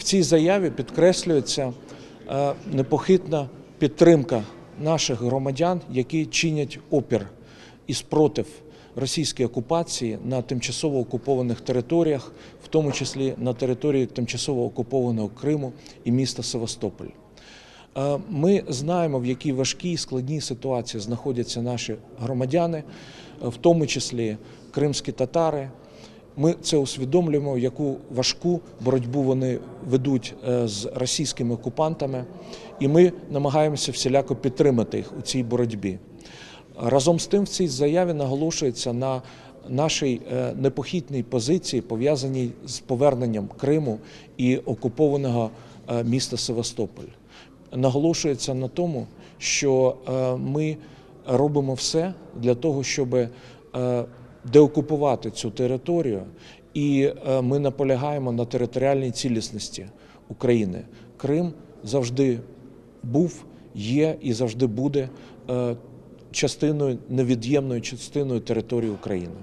В цій заяві підкреслюється е, непохитна підтримка наших громадян, які чинять опір і спротив російській окупації на тимчасово окупованих територіях, в тому числі на території тимчасово окупованого Криму і міста Севастополь. Е, Ми знаємо, в якій важкій складній ситуації знаходяться наші громадяни, в тому числі кримські татари. Ми це усвідомлюємо, яку важку боротьбу вони ведуть е, з російськими окупантами, і ми намагаємося всіляко підтримати їх у цій боротьбі. Разом з тим, в цій заяві наголошується на нашій е, непохитній позиції, пов'язаній з поверненням Криму і окупованого е, міста Севастополь. Наголошується на тому, що ми робимо все для того, щоб деокупувати цю територію, і е, ми наполягаємо на територіальній цілісності України. Крим завжди був, є і завжди буде е, частиною невід'ємною частиною території України.